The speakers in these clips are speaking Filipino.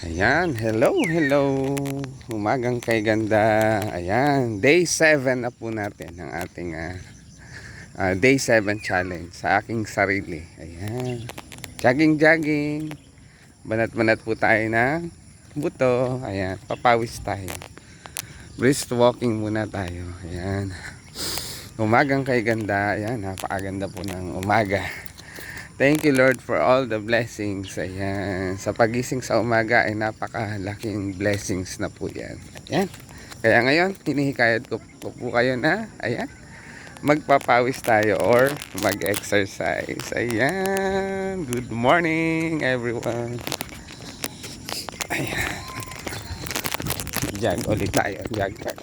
Ayan, hello, hello. Umagang kay ganda. Ayan, day 7 na po natin ang ating ah, ah, day 7 challenge sa aking sarili. Ayan. Jogging, jogging. Banat-banat po tayo ng buto. Ayan, papawis tayo. Brisk walking muna tayo. Ayan. Umagang kay ganda. Ayan, napakaganda po ng umaga. Thank you Lord for all the blessings. Ayan. Sa pagising sa umaga ay napakalaking blessings na po yan. Ayan. Kaya ngayon, hinihikayat ko, ko po kayo na, ayan, magpapawis tayo or mag-exercise. Ayan. Good morning everyone. Ayan. Jog ulit tayo. Jog, jog.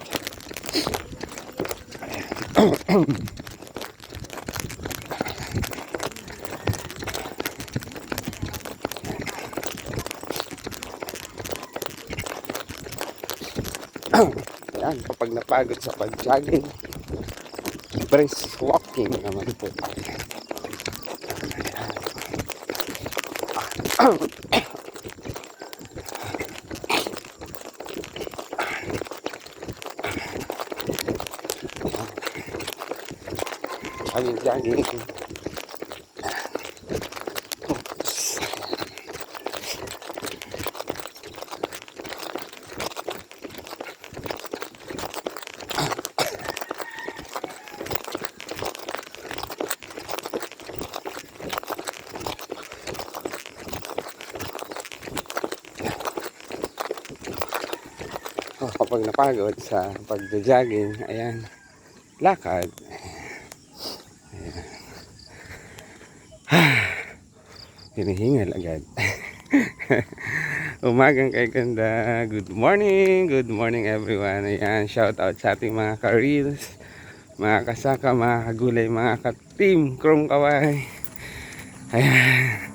Ayan. Ayan, kapag napagod sa pag-jogging, brisk walking naman po tayo. Jogging, jogging. Kapag napagod sa pagja-jogging, ayan, lakad. Ayan. Hinihingal agad. Umagang kay ganda. Good morning. Good morning everyone. Ayan, shout out sa ating mga ka-reels, mga kasaka, mga kagulay, mga ka-team, Chrome Kaway. Ayan.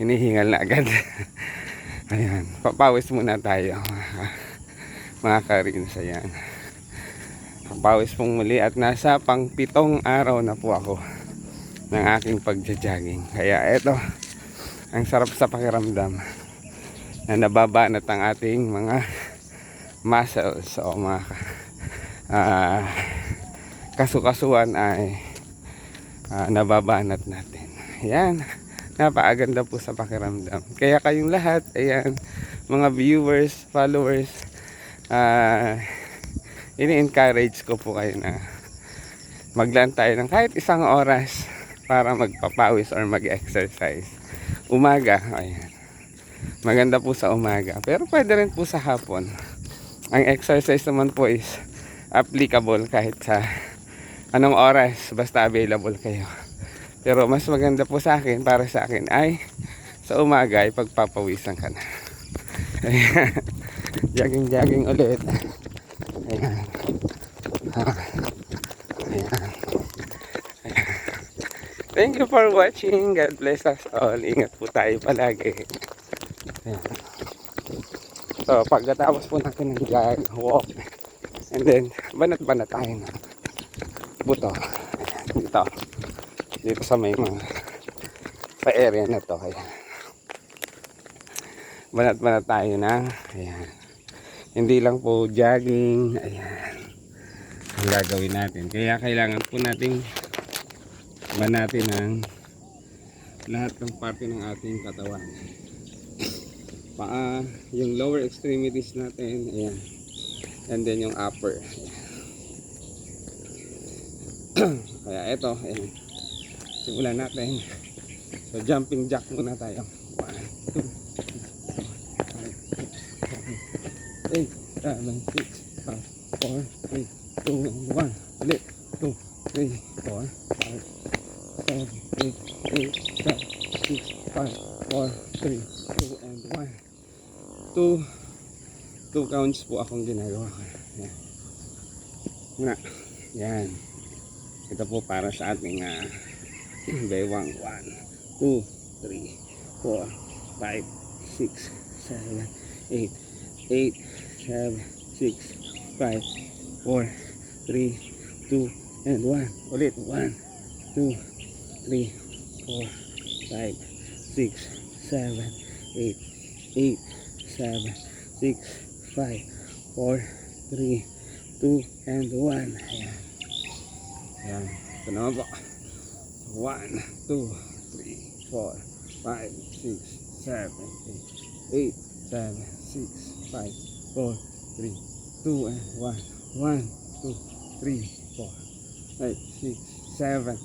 Hinihingal na agad. Ayan, papawis muna tayo. Mga ka-reels, ayan. Papawis pong muli at nasa pang pitong araw na po ako ng aking pagja-jogging. Kaya eto, ang sarap sa pakiramdam na nababanat ang ating mga muscles o mga ah, kasukasuan ay ah, nababanat natin. Ayan, napakaganda po sa pakiramdam. Kaya kayong lahat, ayan, mga viewers, followers, ah, ini-encourage ko po kayo na maglaan tayo ng kahit isang oras para magpapawis or mag-exercise. Umaga, ayan. Maganda po sa umaga. Pero pwede rin po sa hapon. Ang exercise naman po is applicable kahit sa anong oras basta available kayo. Pero mas maganda po sa akin, para sa akin ay sa umaga ay pagpapawisan ka na. Ayan. Jogging jogging ulit. Ayan. Ayan. Thank you for watching. God bless us all. Ingat po tayo palagi. Ayan. So, pagkatapos po natin ng jog, walk, and then, banat-banat tayo ng buto. Ayan, Dito. Dito sa may mga sa area na to. Ayan. Banat-banat tayo na. Ayan. Hindi lang po jogging. Ayan. Ang gagawin natin. Kaya kailangan po nating banatin ang lahat ng parte ng ating katawan. Paa, yung lower extremities natin, ayan. And then yung upper. Kaya ito, ayan. Simulan natin. So jumping jack muna tayo. 1, 2, 8, 7, 6, 5, 4, 3, 2, and 1. Ulit. 2, 3, 4, 5, 7, 8, 8, 7, 6, 5, 4, 3, 2, and 1. 2, 2 counts po akong ginagawa. Yan. Muna. Yan. Ito po para sa ating uh, baywang 1, 2, 3, 4, 5, 6, 7, 8, 8, 7, 6, 5, 4, 3, 2, and 1. Ulit. 1, 2, 3, 4, 5, 6, 7, 8, 8, seven, six, five, four, three, two, and one. Ayan. Ayan. Ito naman po. One, two, three, four, five, six, seven, eight, eight, seven, six, five, four, three, two, and one. One, two, three, four, five, six, seven,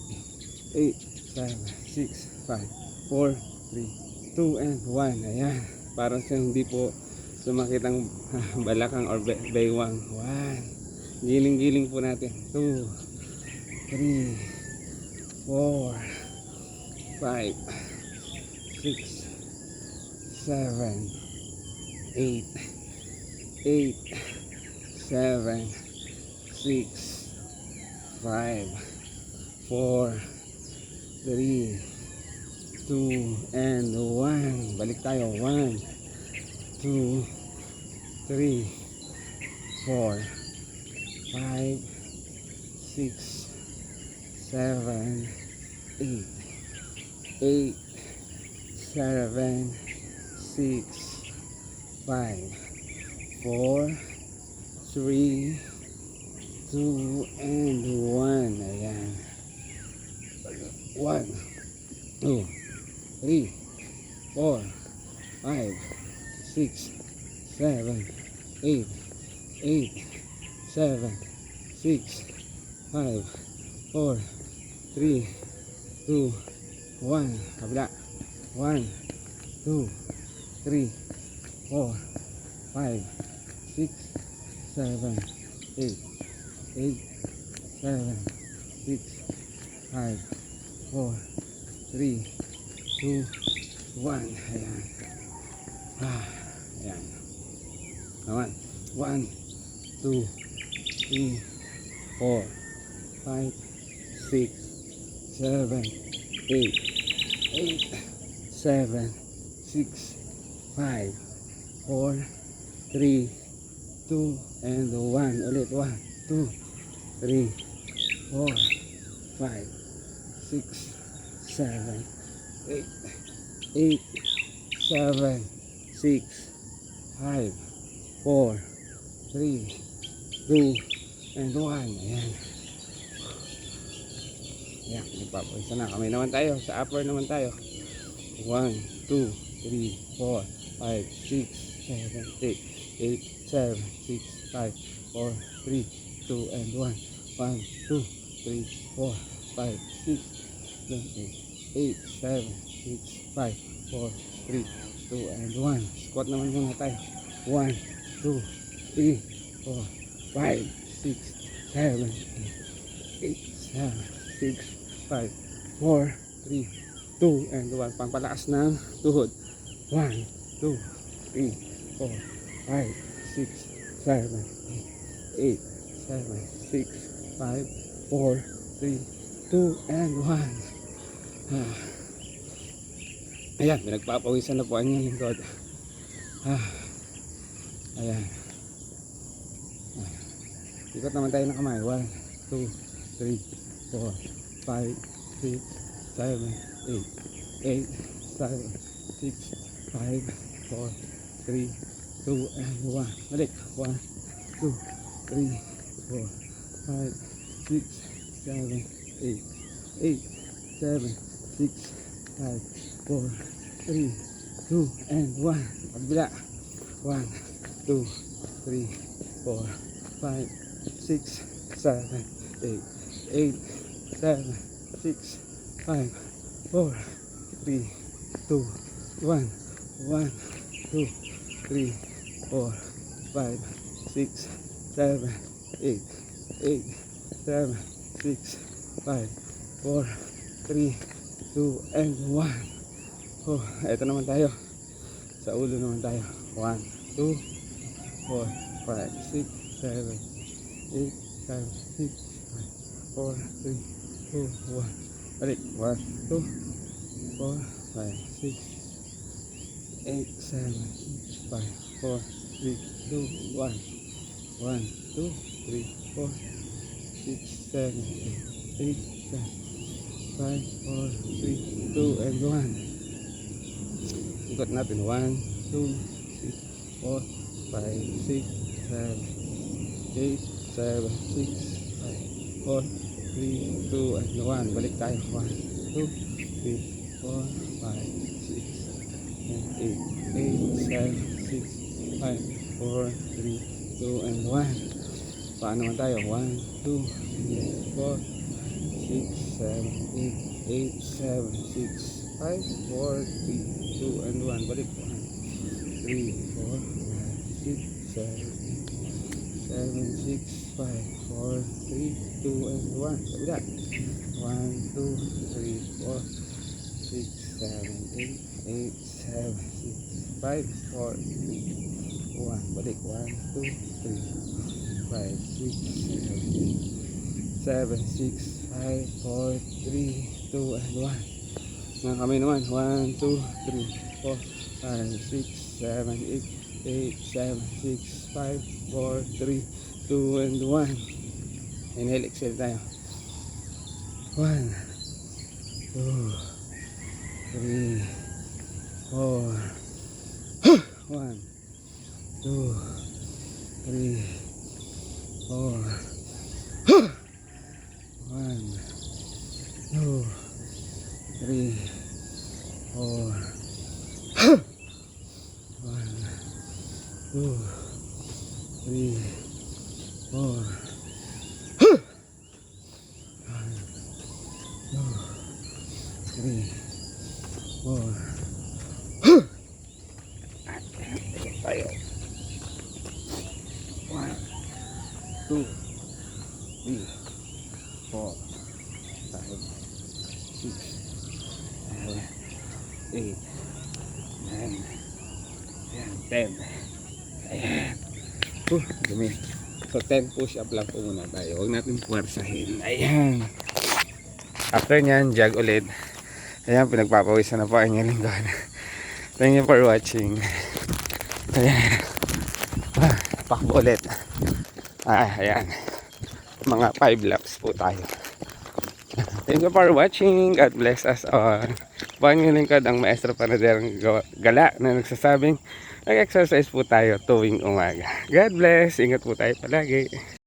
eight, seven, six, five, four, three, two, and one. Ayan. Parang sa hindi po sumakit ang balakang or baywang. One. Giling-giling po natin. Two, three, four, five, six, seven, eight, eight, seven, six, five, four, three, two, and one. Balik tayo. One, two, three, four, five, six, seven, eight, eight, seven, six, five, four, three, two, and one. Ayan. One, two, three, four, five, six, seven, eight, eight, seven, six, five, four, three, two, one. Kabila. One, two, three, four, five, six, seven, eight, eight, seven, six, five, four, three, two, one. Ayan. Ah, ayan. Naman. One, two, three, four, five, six, seven, eight, eight, seven, six, five, four, three, two, and one. Ulit. One, two, three, four, five, six, seven, eight, eight, seven, six, five, four, three, two, and one. Ayan. Ayan, nagpapawisa na. Kamay naman tayo. Sa upper naman tayo. One, two, three, four, five, six, seven, eight, eight, seven, six, five, four, three, two, and one. One, two, three, four, five, six, seven, eight, eight, seven, six, five, four, three, two, and one. Squat naman muna tayo. One, two, three, four, five, six, seven, eight, eight, seven, six, five, four, three, two, and one. Pampalakas ng tuhod. One, two, three, four, five, six, seven, eight, seven, six, five, four, three, two, and one. Ah. Ayan, pinagpapawisan na po ang inyong lingkod. Ah. Ayan. Ah. Ikot naman tayo ng kamay. One, two, three, four, five, six, seven, eight, eight, seven, six, five, four, three, two, and one. Balik. One, two, three, four, five, six, seven, eight, eight, seven, six, five, four, three, two, and one. Pagbilak. One, two, three, four, five, six, seven, eight, eight, seven, six, five, four, three, two, one, one, two, three, four, five, six, seven, eight, eight, seven, six, five, four, three, two, and one. Oh, eto naman tayo. Sa ulo naman tayo. One, two, four, five, six, seven, eight, seven, six, five, four, three, two, one. Balik. One, two, four, five, six, eight, seven, six, five, four, three, two, one. One, two, three, four, six, seven, eight, seven, five, four, three, two, and one. Ikot natin. One, two, three, four, five, six, seven, eight, seven, six, five, four, three, two, and one. Balik tayo. One, two, three, four, five, six, seven, eight, eight, seven, six, five, four, three, two, and one. Paano naman tayo? One, two, three, four, six, seven, eight, eight, seven, six, five, four, three, two, and one. Balik. One, three, four, five, six, seven, eight, seven, six, five, four, three, two, and one. Kabila. One, two, three, four, six, seven, eight, eight, seven, six, five, four, 1, balik. 1, 2, 3, 5, 6, 7, 6, 5, 4, 3, 2, and 1 mga kami naman. 1, 2, 3, 4, 5, 6, 7, 8 8, 7, 6, 5, 4, 3, 2, and 1 inhale, exhale tayo. 1 2 3 4 1 tuh. Three four one two three four one two two, three, four, five, six, seven, eight, nine, 10. Ayan. Uh, dumi. So, 10 push-up lang po muna tayo. Huwag natin puwersahin. Ayan. After nyan, jog ulit. Ayan, pinagpapawisan na po ang lingkod. Thank you for watching. Ayan. Pakbo ulit. Ah, ayan. Mga 5 laps po tayo. Thank you for watching. God bless us all. Buwan nyo lingkod ang maestro panaderang gala na nagsasabing nag-exercise po tayo tuwing umaga. God bless. Ingat po tayo palagi.